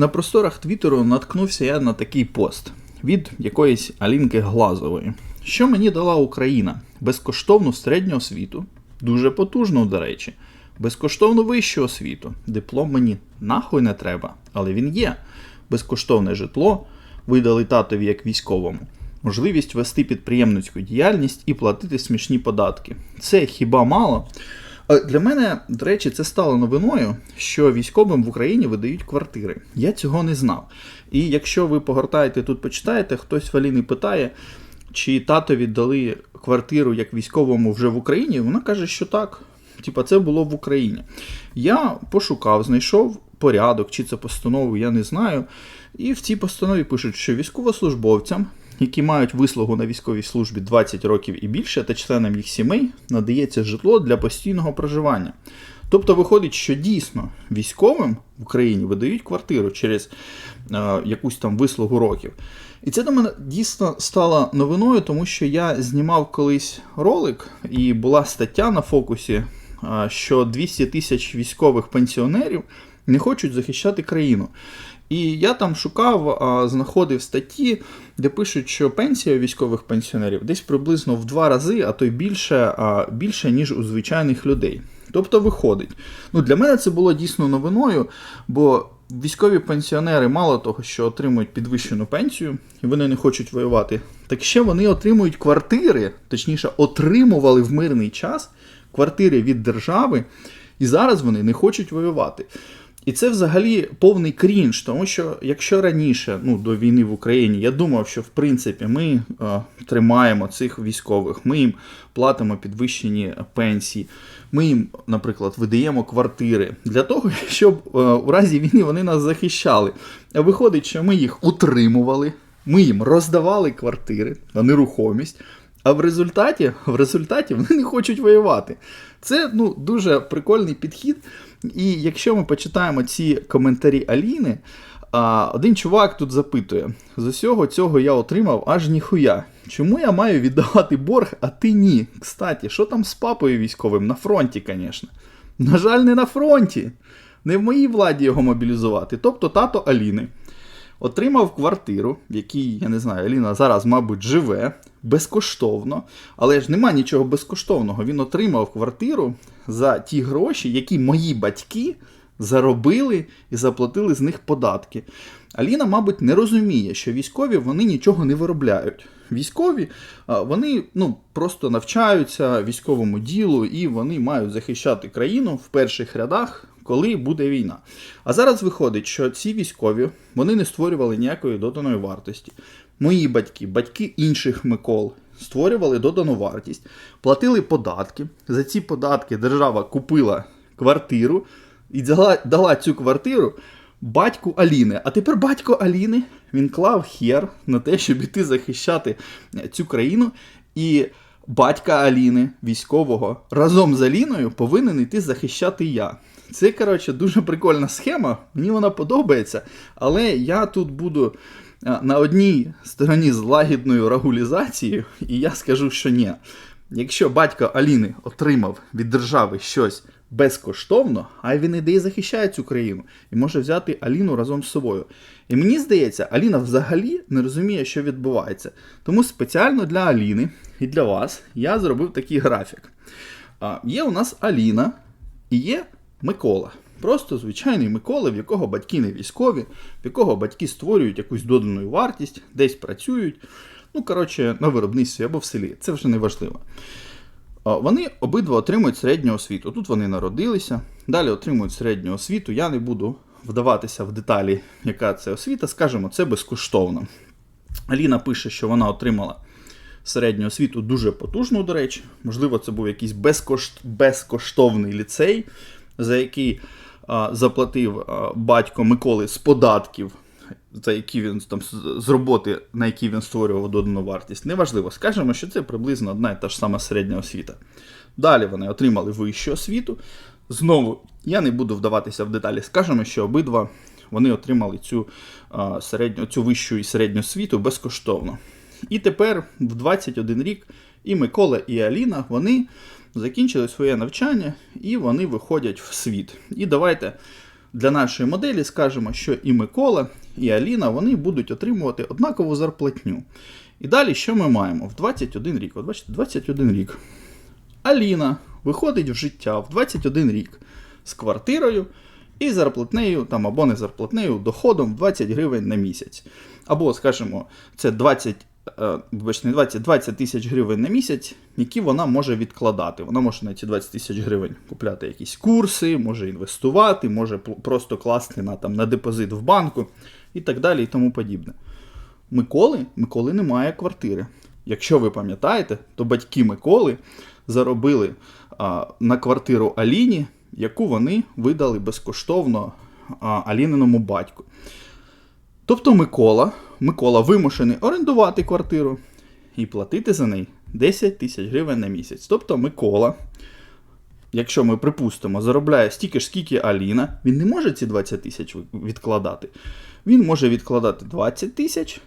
На просторах Твіттеру наткнувся я на такий пост від якоїсь Алінки Глазової. Що мені дала Україна? Безкоштовну середню освіту, дуже потужну, до речі, безкоштовну вищу освіту. Диплом мені нахуй не треба, але він є. Безкоштовне житло видали татові як військовому. Можливість вести підприємницьку діяльність і платити смішні податки. Це хіба мало? Е, Для мене, до речі, це стало новиною, що військовим в Україні видають квартири. Я цього не знав. І якщо ви погортаєте тут, почитаєте, хтось в Аліни питає, чи татові дали квартиру як військовому вже в Україні, вона каже, що так. Типа, це було в Україні. Я пошукав, знайшов порядок, чи це постанову, я не знаю. І в цій постанові пишуть, що військовослужбовцям, які мають вислугу на військовій службі 20 років і більше, та членам їх сімей надається житло для постійного проживання. Тобто виходить, що дійсно військовим в Україні видають квартиру через е, якусь там вислугу років. І це до мене дійсно стало новиною, тому що я знімав колись ролик, і була стаття на фокусі, е, що 200 тисяч військових пенсіонерів не хочуть захищати країну. І я там шукав, знаходив статті, де пишуть, що пенсія військових пенсіонерів десь приблизно в два рази, а то й більше, більше ніж у звичайних людей. Тобто виходить. Ну, для мене це було дійсно новиною, бо військові пенсіонери, мало того, що отримують підвищену пенсію, і вони не хочуть воювати, так ще вони отримують квартири, точніше, отримували в мирний час квартири від держави, і зараз вони не хочуть воювати. І це взагалі повний крінж, тому що якщо раніше, ну до війни в Україні, я думав, що в принципі ми е, тримаємо цих військових, ми їм платимо підвищені пенсії, ми їм, наприклад, видаємо квартири для того, щоб е, у разі війни вони нас захищали. А виходить, що ми їх утримували, ми їм роздавали квартири, а нерухомість. А в результаті, в результаті вони не хочуть воювати. Це ну, дуже прикольний підхід. І якщо ми почитаємо ці коментарі Аліни, один чувак тут запитує: з усього цього я отримав аж ніхуя. Чому я маю віддавати борг, а ти ні? Кстати, що там з папою військовим? На фронті, звісно. На жаль, не на фронті. Не в моїй владі його мобілізувати. Тобто тато Аліни отримав квартиру, в якій, я не знаю, Аліна зараз, мабуть, живе безкоштовно. Але ж нема нічого безкоштовного. Він отримав квартиру за ті гроші, які мої батьки заробили і заплатили з них податки. Аліна, мабуть, не розуміє, що військові вони нічого не виробляють. Військові вони ну, просто навчаються військовому ділу і вони мають захищати країну в перших рядах, коли буде війна. А зараз виходить, що ці військові вони не створювали ніякої доданої вартості. Мої батьки, батьки інших Микол створювали додану вартість, платили податки. За ці податки держава купила квартиру і дала, дала цю квартиру батьку Аліни. А тепер батько Аліни він клав хер на те, щоб іти захищати цю країну. І батька Аліни, військового, разом з Аліною повинен йти захищати я. Це, коротше, дуже прикольна схема, мені вона подобається, але я тут буду на одній стороні з лагідною регулізацією, і я скажу, що ні. Якщо батько Аліни отримав від держави щось безкоштовно, а він іде і захищає цю країну і може взяти Аліну разом з собою. І мені здається, Аліна взагалі не розуміє, що відбувається. Тому спеціально для Аліни і для вас я зробив такий графік. Є у нас Аліна і є Микола. Просто звичайний Микола, в якого батьки не військові, в якого батьки створюють якусь додану вартість, десь працюють. Ну, коротше, на виробництві або в селі. Це вже не важливо. Вони обидва отримують середню освіту. Тут вони народилися, далі отримують середню освіту. Я не буду вдаватися в деталі, яка це освіта. Скажемо, це безкоштовно. Аліна пише, що вона отримала середню освіту дуже потужну, до речі. Можливо, це був якийсь безкошт... безкоштовний ліцей, за який заплатив батько Миколи з податків. За які він там з роботи, на які він створював додану вартість, неважливо. Скажемо, що це приблизно одна і та ж сама середня освіта. Далі вони отримали вищу освіту. Знову я не буду вдаватися в деталі. Скажемо, що обидва вони отримали цю середню, цю вищу і середню освіту безкоштовно. І тепер, в 21 рік, і Микола, і Аліна вони закінчили своє навчання і вони виходять в світ. І давайте для нашої моделі скажемо, що і Микола, і Аліна вони будуть отримувати однакову зарплатню. І далі що ми маємо? В 21 рік. От бачите, 21 рік. Аліна виходить в життя в 21 рік з квартирою і зарплатнею, там, або не зарплатнею, доходом 20 гривень на місяць. Або, скажімо, це 20, е, вибачте, не 20, 20 тисяч гривень на місяць, які вона може відкладати. Вона може на ці 20 тисяч гривень купляти якісь курси, може інвестувати, може просто класти на, там, на депозит в банку і так далі і тому подібне. Миколи, Миколи немає квартири. Якщо ви пам'ятаєте, то батьки Миколи заробили а, на квартиру Аліні, яку вони видали безкоштовно а, Аліниному батьку. Тобто Микола, Микола вимушений орендувати квартиру і платити за неї 10 тисяч гривень на місяць. Тобто Микола, якщо ми припустимо, заробляє стільки ж, скільки Аліна, він не може ці 20 тисяч відкладати. Він може відкладати 20 тисяч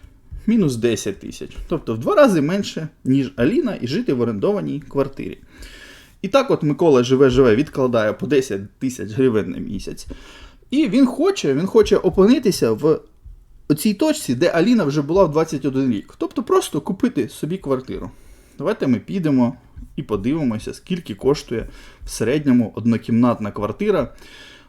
мінус 10 тисяч. Тобто в два рази менше, ніж Аліна, і жити в орендованій квартирі. І так от Микола живе-живе, відкладає по 10 тисяч гривень на місяць. І він хоче, він хоче опинитися в цій точці, де Аліна вже була в 21 рік. Тобто просто купити собі квартиру. Давайте ми підемо і подивимося, скільки коштує в середньому однокімнатна квартира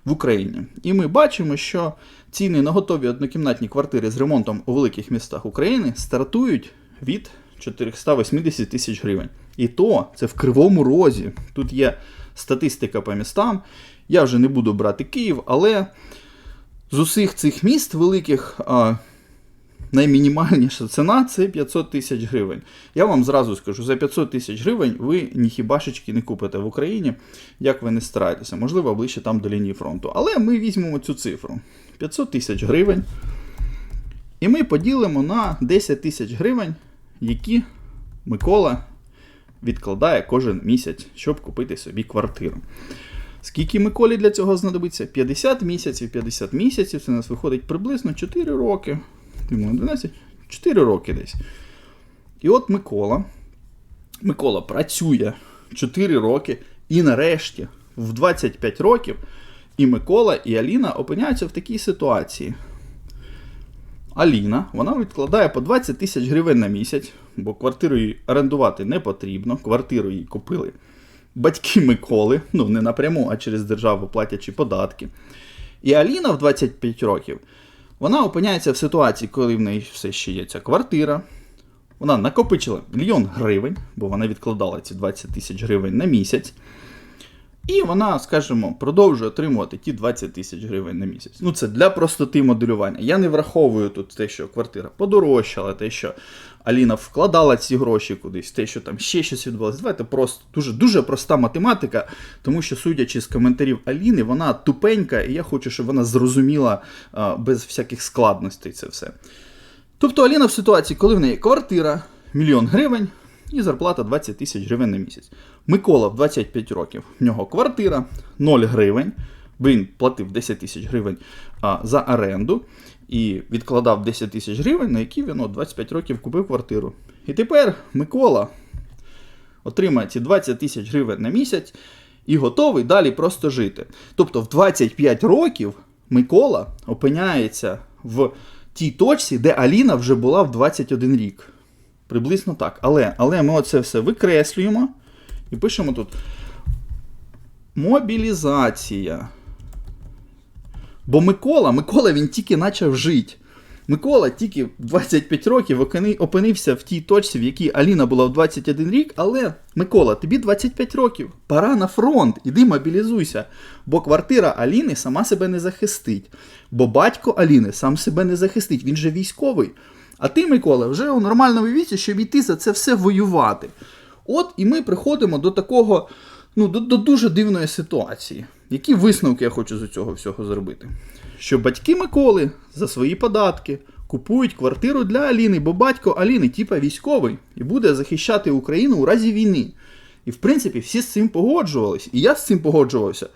в Україні. І ми бачимо, що ціни на готові однокімнатні квартири з ремонтом у великих містах України стартують від 480 тисяч гривень. І то це в кривому розі. Тут є статистика по містам. Я вже не буду брати Київ, але з усіх цих міст великих а, наймінімальніша ціна це 500 тисяч гривень. Я вам зразу скажу, за 500 тисяч гривень ви ні хібашечки не купите в Україні, як ви не стараєтеся, можливо, ближче там до лінії фронту. Але ми візьмемо цю цифру: 500 тисяч гривень. І ми поділимо на 10 тисяч гривень, які Микола відкладає кожен місяць, щоб купити собі квартиру. Скільки Миколі для цього знадобиться? 50 місяців, 50 місяців, це у нас виходить приблизно 4 роки. Йому 11, 4 роки десь. І от Микола. Микола працює 4 роки, і нарешті, в 25 років, і Микола, і Аліна опиняються в такій ситуації. Аліна, вона відкладає по 20 тисяч гривень на місяць, бо квартиру їй орендувати не потрібно. Квартиру їй купили батьки Миколи, ну не напряму, а через державу платячи податки. І Аліна в 25 років вона опиняється в ситуації, коли в неї все ще є ця квартира. Вона накопичила мільйон гривень, бо вона відкладала ці 20 тисяч гривень на місяць. І вона, скажімо, продовжує отримувати ті 20 тисяч гривень на місяць. Ну, це для простоти моделювання. Я не враховую тут те, що квартира подорожчала, те, що Аліна вкладала ці гроші кудись, те, що там ще щось відбулося. Давайте просто дуже дуже проста математика, тому що, судячи з коментарів Аліни, вона тупенька, і я хочу, щоб вона зрозуміла а, без всяких складностей це все. Тобто Аліна в ситуації, коли в неї квартира, мільйон гривень і зарплата 20 тисяч гривень на місяць. Микола в 25 років, в нього квартира 0 гривень, він платив 10 тисяч гривень а, за оренду і відкладав 10 тисяч гривень, на які він от, 25 років купив квартиру. І тепер Микола отримає ці 20 тисяч гривень на місяць і готовий далі просто жити. Тобто в 25 років Микола опиняється в тій точці, де Аліна вже була в 21 рік. Приблизно так. Але, але ми оце все викреслюємо і пишемо тут мобілізація. Бо Микола, Микола він тільки почав жити. Микола тільки 25 років опинився в тій точці, в якій Аліна була в 21 рік, але Микола, тобі 25 років, пора на фронт, іди мобілізуйся. Бо квартира Аліни сама себе не захистить. Бо батько Аліни сам себе не захистить, він же військовий. А ти, Микола, вже у нормальному віці, щоб йти за це все воювати. От і ми приходимо до такого, ну, до, до дуже дивної ситуації. Які висновки я хочу з цього всього зробити? Що батьки Миколи за свої податки купують квартиру для Аліни, бо батько Аліни, типа військовий, і буде захищати Україну у разі війни. І в принципі всі з цим погоджувались. І я з цим погоджувався.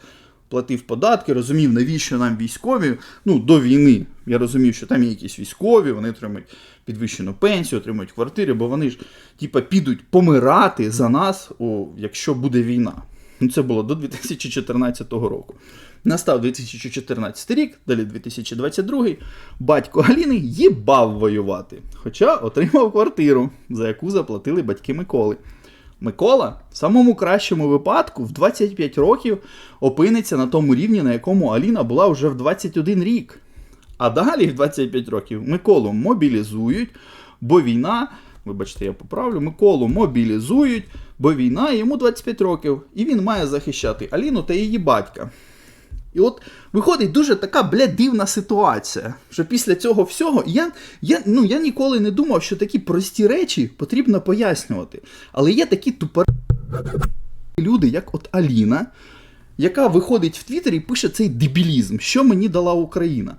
Платив податки, розумів, навіщо нам військові. Ну, до війни. Я розумів, що там є якісь військові, вони отримують підвищену пенсію, отримують квартири, бо вони ж, типа, підуть помирати за нас, о, якщо буде війна. Ну, це було до 2014 року. Настав 2014 рік, далі 2022. Батько Аліни їбав воювати, хоча отримав квартиру, за яку заплатили батьки Миколи. Микола в самому кращому випадку в 25 років опиниться на тому рівні, на якому Аліна була вже в 21 рік. А далі, в 25 років, Миколу мобілізують, бо війна, вибачте, я поправлю, Миколу мобілізують, бо війна йому 25 років, і він має захищати Аліну та її батька. І от виходить дуже така, бля, дивна ситуація. Що після цього всього я, я, ну, я ніколи не думав, що такі прості речі потрібно пояснювати. Але є такі тупо люди, як от Аліна, яка виходить в Твіттері і пише цей дебілізм, що мені дала Україна.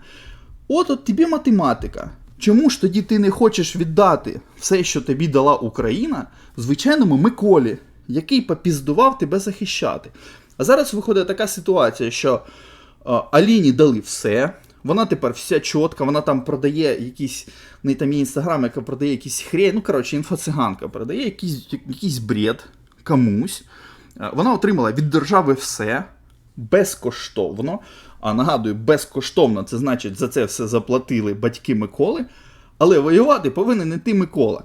От от тобі математика. Чому ж тоді ти не хочеш віддати все, що тобі дала Україна, звичайному Миколі, який попіздував тебе захищати? А зараз виходить така ситуація, що е, Аліні дали все. Вона тепер вся чітка, вона там продає якісь, в неї там є інстаграм, яка продає якісь хрень, ну коротше, інфоциганка продає якийсь, якийсь бред комусь. Е, Вона отримала від держави все безкоштовно. А нагадую, безкоштовно це значить за це все заплатили батьки Миколи. Але воювати повинен іти Микола.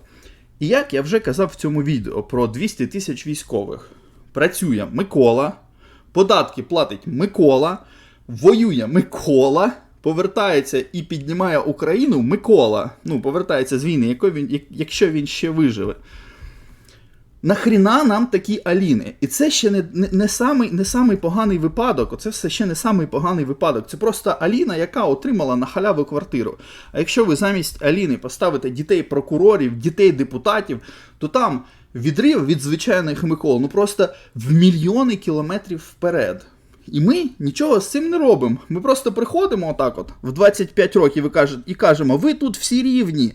І як я вже казав в цьому відео про 200 тисяч військових, працює Микола, податки платить Микола, воює Микола, повертається і піднімає Україну Микола. Ну, повертається з війни, якщо він ще виживе. Нахріна нам такі Аліни? І це ще не, не, не, самий, не самий поганий випадок. Оце все ще не самий поганий випадок. Це просто Аліна, яка отримала на халяву квартиру. А якщо ви замість Аліни поставите дітей прокурорів, дітей депутатів, то там відрив від звичайних Микол, ну просто в мільйони кілометрів вперед. І ми нічого з цим не робимо. Ми просто приходимо отак от в 25 років і кажемо, ви тут всі рівні.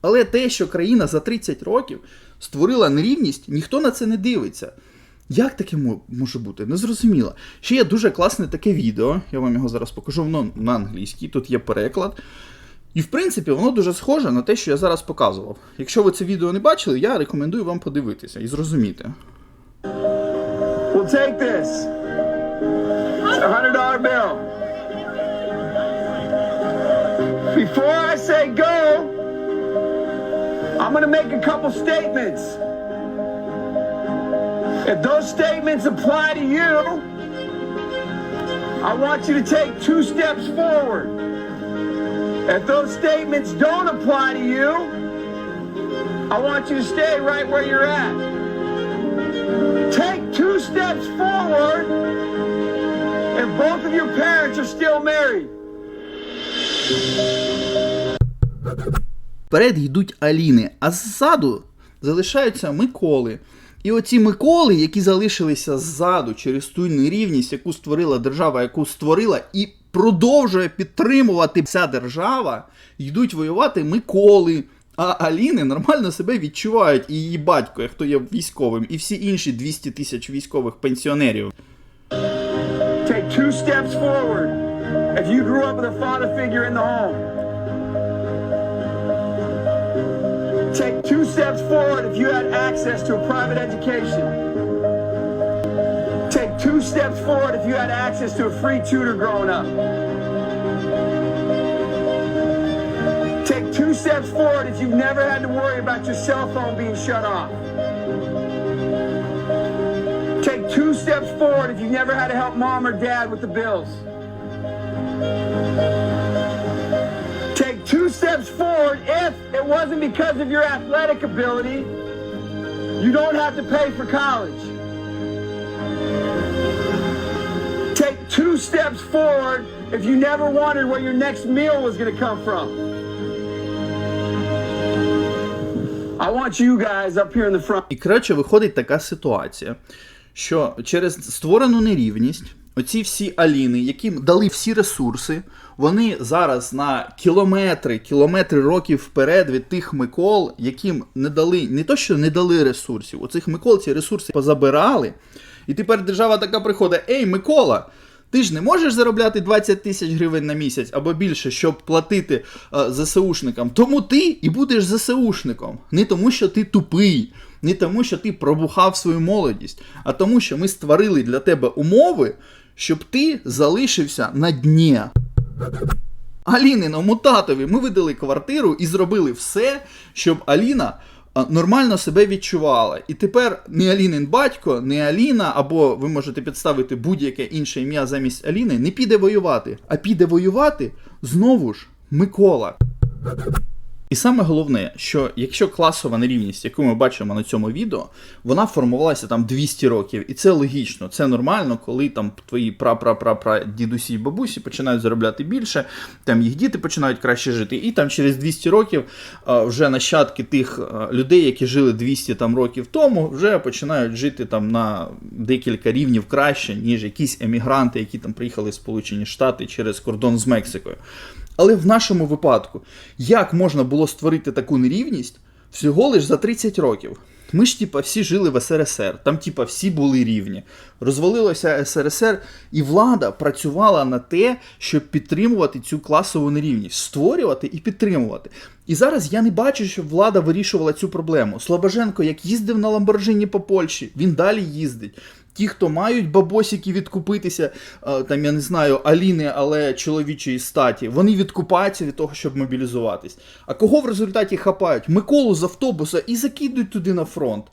Але те, що країна за 30 років створила нерівність, ніхто на це не дивиться. Як таке може бути? Незрозуміло. Ще є дуже класне таке відео, я вам його зараз покажу, воно на англійській, тут є переклад. І в принципі, воно дуже схоже на те, що я зараз показував. Якщо ви це відео не бачили, я рекомендую вам подивитися і зрозуміти. Well, take this. It's a hundred dollar bill. Before I say go, I'm gonna make a couple statements. If those statements apply to you, I want you to take two steps forward. If those statements don't apply to you, I want you to stay right where you're at. Take two steps forward if both of your parents are still married. Вперед йдуть Аліни, а ззаду залишаються Миколи. І оці Миколи, які залишилися ззаду через ту нерівність, яку створила держава, яку створила і продовжує підтримувати ця держава, йдуть воювати Миколи. А Аліни нормально себе відчувають, і її батько, хто є військовим, і всі інші 200 тисяч військових пенсіонерів. Take two steps forward if you grew up with a father figure in the home. Take two steps forward if you had access to a private education. Two steps forward if you had access to a free tutor growing up. Take two steps forward if you've never had to worry about your cell phone being shut off. Take two steps forward if you've never had to help mom or dad with the bills. Take two steps forward if it wasn't because of your athletic ability. You don't have to pay for college. Two steps forward if you never wondered where your next meal was going to come from. I want you guys up here in the front. І коротше, виходить така ситуація, що через створену нерівність, оці всі Аліни, яким дали всі ресурси, вони зараз на кілометри, кілометри років вперед від тих Микол, яким не дали, не то, що не дали ресурсів, у цих Микол ці ресурси позабирали. І тепер держава така приходить: Ей, Микола! Ти ж не можеш заробляти 20 тисяч гривень на місяць або більше, щоб платити е, ЗСУшникам. Тому ти і будеш ЗСУшником. Не тому, що ти тупий, не тому, що ти пробухав свою молодість, а тому, що ми створили для тебе умови, щоб ти залишився на дні. Аліниному татові ми видали квартиру і зробили все, щоб Аліна нормально себе відчувала. І тепер не Алінин батько, не Аліна, або ви можете підставити будь-яке інше ім'я замість Аліни, не піде воювати, а піде воювати знову ж Микола. І саме головне, що якщо класова нерівність, яку ми бачимо на цьому відео, вона формувалася там 200 років, і це логічно, це нормально, коли там твої пра-пра-пра-пра дідусі і бабусі починають заробляти більше, там їх діти починають краще жити, і там через 200 років вже нащадки тих людей, які жили 200 там років тому, вже починають жити там на декілька рівнів краще, ніж якісь емігранти, які там приїхали в Сполучені Штати через кордон з Мексикою. Але в нашому випадку, як можна було створити таку нерівність всього лиш за 30 років? Ми ж, типа, всі жили в СРСР, там, типа, всі були рівні. Розвалилося СРСР, і влада працювала на те, щоб підтримувати цю класову нерівність, створювати і підтримувати. І зараз я не бачу, щоб влада вирішувала цю проблему. Слобоженко, як їздив на Ламборджині по Польщі, він далі їздить. Ті, хто мають бабосики відкупитися, е, там я не знаю, Аліни, але чоловічої статі, вони відкупаються від того, щоб мобілізуватись. А кого в результаті хапають? Миколу з автобуса і закидують туди на фронт.